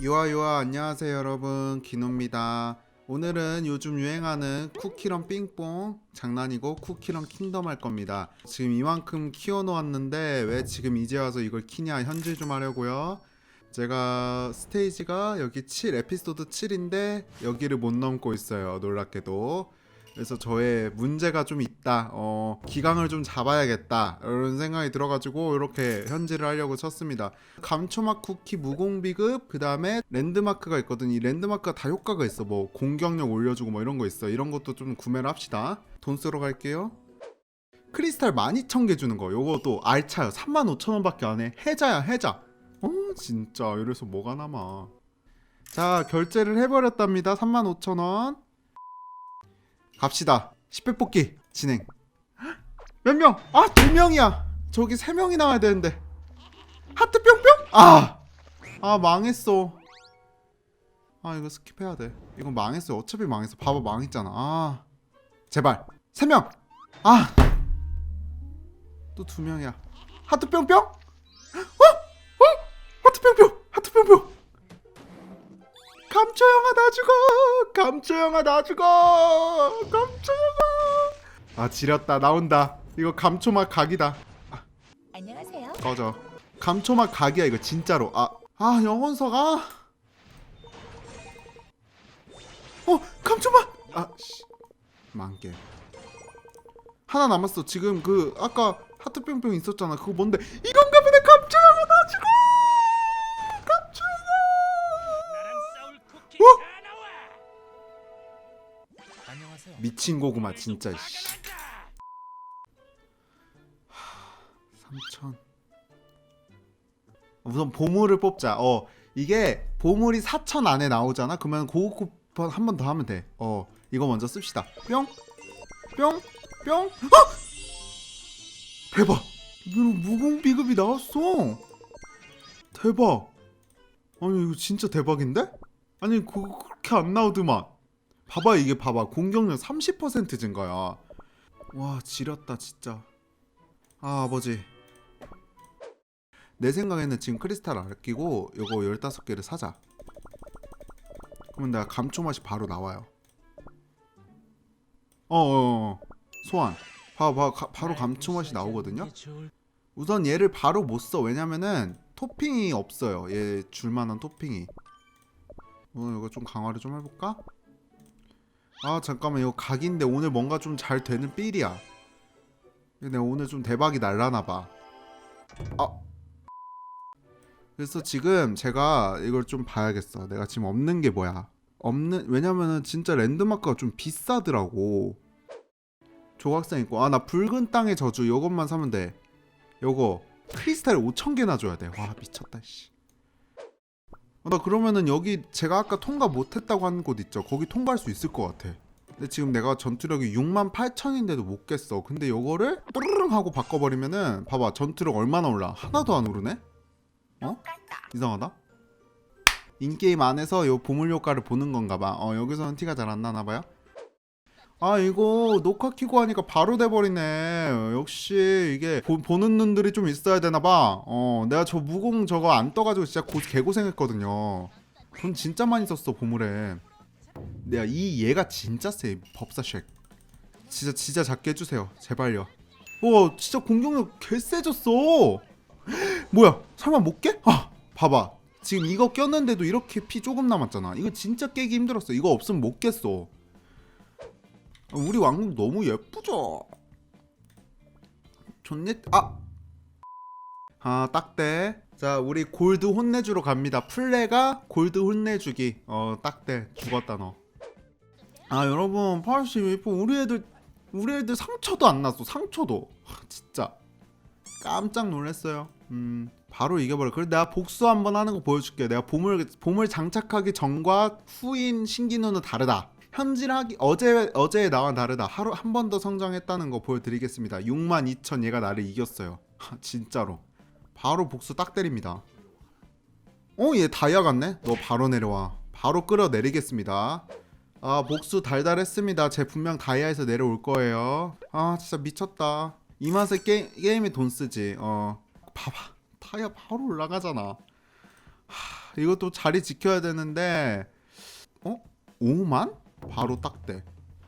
유아 유아 안녕하세요 여러분. 기노입니다. 오늘은 요즘 유행하는 쿠키런 삥뽕 장난이고 쿠키런 킹덤 할 겁니다. 지금 이만큼 키워놓았는데 왜 지금 이제 와서 이걸 키냐 현질 좀 하려고요. 제가 스테이지가 여기 7 에피소드 7인데 여기를 못 넘고 있어요 놀랍게도 그래서 저의 문제가 좀 있다. 어, 기강을 좀 잡아야겠다. 이런 생각이 들어가지고 이렇게 현질을 하려고 쳤습니다. 감초맛 쿠키 무공비급, 그 다음에 랜드마크가 있거든. 이 랜드마크가 다 효과가 있어. 뭐 공격력 올려주고 뭐 이런 거 있어. 이런 것도 좀 구매를 합시다. 돈 쓰러 갈게요. 크리스탈 12,000개 주는 거. 요것도 알차요. 35,000원밖에 안 해. 해자야, 해자. 어, 진짜. 이래서 뭐가 남아. 자, 결제를 해버렸답니다. 35,000원. 갑시다. 10회 뽑기 진행. 몇 명? 아, 두 명이야. 저기 세 명이 나와야 되는데. 하트 뿅뿅? 아. 아, 망했어. 아, 이거 스킵해야 돼. 이건 망했어. 어차피 망했어. 봐봐, 망했잖아. 아. 제발. 세 명. 아. 또 두 명이야. 하트 뿅뿅? 어? 어? 하트 뿅뿅. 하트 뿅뿅. 감초영아 나 죽어! 감초영아 나 죽어! 감초영아! 아 지렸다. 나온다. 이거 감초맛 각이다. 안녕하세요. 꺼져. 감초맛 각이야 이거 진짜로. 아, 아 영혼서가? 어 감초맛! 아씨. 만개 하나 남았어. 지금 그 아까 하트 뿅뿅 있었잖아. 그거 뭔데? 이건가 보네 미친 고구마 진짜 씨. 3천. 우선 보물을 뽑자. 어 이게 보물이 4천 안에 나오잖아? 그러면 고급 쿠폰 한 번 더 하면 돼어 이거 먼저 씁시다. 뿅 뿅 뿅. 어? 대박. 이거는 무공 비급이 나왔어. 대박. 아니 이거 진짜 대박인데? 아니 그거 그렇게 안 나오더만 봐봐 이게 봐봐. 공격력 30% 증가야. 와 지렸다 진짜. 아 아버지. 내 생각에는 지금 크리스탈 아끼고 요거 15개를 사자. 그러면 내가 감초 맛이 바로 나와요. 어어어 소환. 봐봐 봐, 가- 바로 감초 맛이 나오거든요? 우선 얘를 바로 못 써. 왜냐면은 토핑이 없어요. 얘 줄만한 토핑이. 오늘 이거 좀 강화를 좀 해볼까? 아 잠깐만 이거 각인데 오늘 뭔가 좀 잘 되는 삘이야. 근데 오늘 좀 대박이 날라나봐. 아. 그래서 지금 제가 이걸 좀 봐야겠어. 내가 지금 없는 게 뭐야. 없는 왜냐면은 진짜 랜드마크가 좀 비싸더라고. 조각상 있고. 아 나 붉은 땅의 저주. 요것만 사면 돼. 요거. 크리스탈 5천개나 줘야 돼와 미쳤다 씨. 어, 나 그러면은 여기 제가 아까 통과 못했다고 하는 곳 있죠. 거기 통과할 수 있을 것 같아. 근데 지금 내가 전투력이 6만 8천인데도 못 깼어. 근데 요거를 뿌르릉 하고 바꿔버리면은 봐봐 전투력 얼마나 올라? 하나도 안 오르네? 어? 이상하다? 인게임 안에서 요 보물 효과를 보는 건가 봐 어 여기서는 티가 잘 안 나나 봐요 아 이거 녹화 키고 하니까 바로 돼버리네. 역시 이게 보, 보는 눈들이 좀 있어야 되나 봐 어 내가 저 무공 저거 안 떠가지고 진짜 고, 개고생했거든요. 돈 진짜 많이 썼어 보물에. 내가 이 얘가 진짜 세 법사 쉑 진짜 진짜 작게 해주세요. 제발요. 와 진짜 공격력 개 세졌어. 뭐야 설마 못 깨? 아 봐봐. 지금 이거 꼈는데도 이렇게 피 조금 남았잖아. 이거 진짜 깨기 힘들었어. 이거 없으면 못 깼어. 아, 우리 왕국 너무 예쁘죠 좋네 아 아, 딱대. 자, 우리 골드 혼내주러 갑니다. 플레가 골드 혼내주기. 어, 딱대. 죽었다, 너. 아, 여러분, 82%. 우리 애들, 우리 애들 상처도 안 났어. 상처도. 하, 진짜. 깜짝 놀랐어요. 음, 바로 이겨버려. 그래, 내가 복수 한번 하는 거 보여줄게. 내가 보물, 보물 장착하기 전과 후인 신기누는 다르다. 현질하기 어제 어제의 나와 다르다. 하루 한 번 더 성장했다는 거 보여드리겠습니다. 6만 2천 얘가 나를 이겼어요. 하, 진짜로. 바로 복수 딱 때립니다. 어, 얘 다이아 같네? 너 바로 내려와. 바로 끌어내리겠습니다. 아, 복수 달달했습니다. 제 분명 다이아에서 내려올 거예요. 아, 진짜 미쳤다. 이 맛에 게, 게임에 돈 쓰지. 어, 봐봐. 다이아 바로 올라가잖아. 하, 이것도 자리 지켜야 되는데 어? 5만? 바로 딱대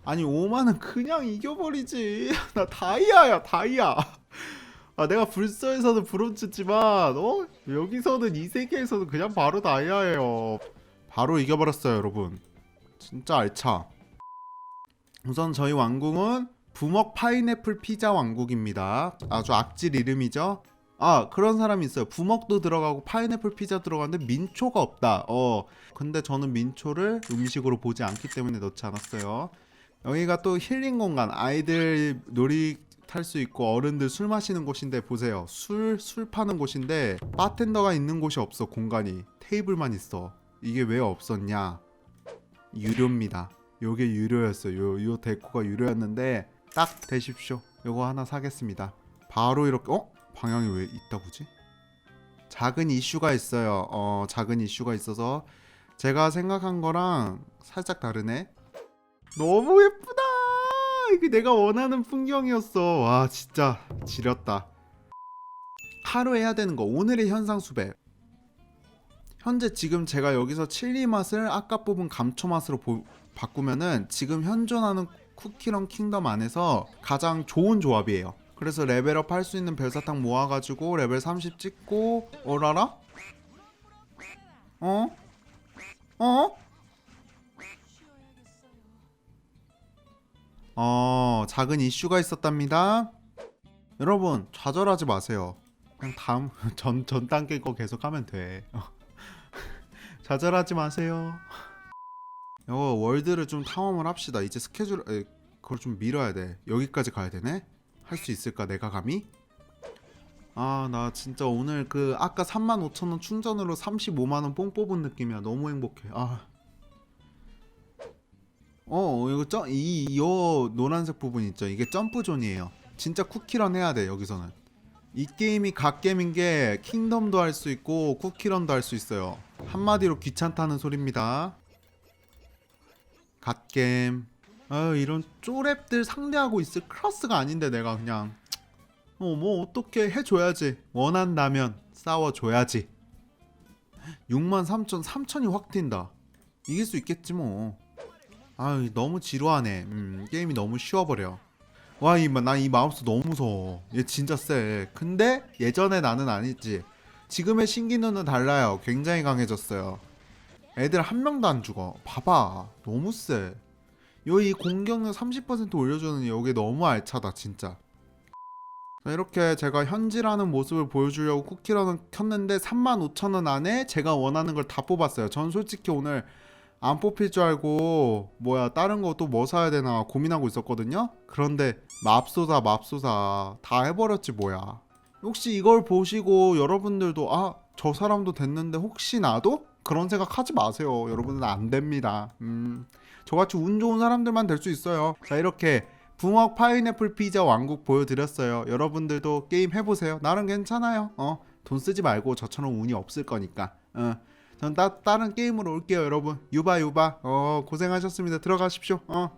아니 5만은 그냥 이겨버리지. 나 다이아야 다이아. 아 내가 불서에서는 브론즈지만 어? 여기서는 이 세계에서는 그냥 바로 다이아예요. 바로 이겨버렸어요 여러분. 진짜 알차. 우선 저희 왕국은 부먹 파인애플 피자 왕국입니다. 아주 악질 이름이죠 아 그런 사람이 있어요. 부먹도 들어가고 파인애플 피자 들어가는데 민초가 없다. 어. 근데 저는 민초를 음식으로 보지 않기 때문에 넣지 않았어요. 여기가 또 힐링 공간. 아이들 놀이 탈 수 있고 어른들 술 마시는 곳인데 보세요. 술술 파는 곳인데 바텐더가 있는 곳이 없어 공간이. 테이블만 있어. 이게 왜 없었냐? 유료입니다. 요게 유료였어요. 요, 요 데코가 유료였는데 딱 되십시오. 요거 하나 사겠습니다. 바로 이렇게 어? 방향이 왜 있다 고지? 작은 이슈가 있어요. 어 작은 이슈가 있어서 제가 생각한 거랑 살짝 다르네. 너무 예쁘다! 이게 내가 원하는 풍경이었어. 와 진짜 지렸다. 하루 해야 되는 거 오늘의 현상 수배. 현재 지금 제가 여기서 칠리 맛을 아까 뽑은 감초 맛으로 보- 바꾸면은 지금 현존하는 쿠키런 킹덤 안에서 가장 좋은 조합이에요 그래서 레벨업 할 수 있는 별사탕 모아가지고 레벨 30 찍고 어라라? 어? 어? 어, 작은 이슈가 있었답니다. 여러분, 좌절하지 마세요. 그냥 다음 전, 전 단계 거 계속 하면 돼. 좌절하지 마세요. 이거 월드를 좀 탐험을 합시다. 이제 스케줄, 에, 그걸 좀 밀어야 돼. 여기까지 가야 되네? 할 수 있을까, 내가 감히? 아, 나 진짜 오늘 그 아까 35,000원 충전으로 35만원 뽕 뽑은 느낌이야. 너무 행복해. 아. 어 이거 점이요 노란색 부분 있죠 이게 점프 존이에요 진짜 쿠키런 해야 돼 여기서는 이 게임이 갓게임인 게 킹덤도 할 수 있고 쿠키런도 할 수 있어요 한마디로 귀찮다는 소리입니다 갓게임 아 이런 쪼랩들 상대하고 있을 클래스가 아닌데 내가 그냥 어 뭐 어떻게 해줘야지 원한다면 싸워줘야지 63,000 3,000이 확 튄다 이길 수 있겠지 뭐 아유 너무 지루하네. 음, 게임이 너무 쉬워버려. 와, 이, 나 이 마우스 너무 무서워. 얘 진짜 세. 근데 예전에 나는 아니지. 지금의 신기누는 달라요. 굉장히 강해졌어요. 애들 한 명도 안 죽어. 봐봐. 너무 세. 요이 공격력 30% 올려주는 여기 너무 알차다, 진짜. 자, 이렇게 제가 현질하는 모습을 보여주려고 쿠키런을 켰는데 35,000원 안에 제가 원하는 걸 다 뽑았어요. 전 솔직히 오늘 안 뽑힐 줄 알고 뭐야 다른 거 또 뭐 사야 되나 고민하고 있었거든요. 그런데 맙소사 맙소사 다 해버렸지 뭐야. 혹시 이걸 보시고 여러분들도 아 저 사람도 됐는데 혹시 나도 그런 생각 하지 마세요. 여러분은 안 됩니다. 음 저같이 운 좋은 사람들만 될 수 있어요. 자 이렇게 붕어 파인애플 피자 왕국 보여드렸어요. 여러분들도 게임 해보세요. 나름 괜찮아요. 어 돈 쓰지 말고 저처럼 운이 없을 거니까. 어. 전 따, 다른 게임으로 올게요 여러분 유바 유바 어 고생하셨습니다 들어가십시오 어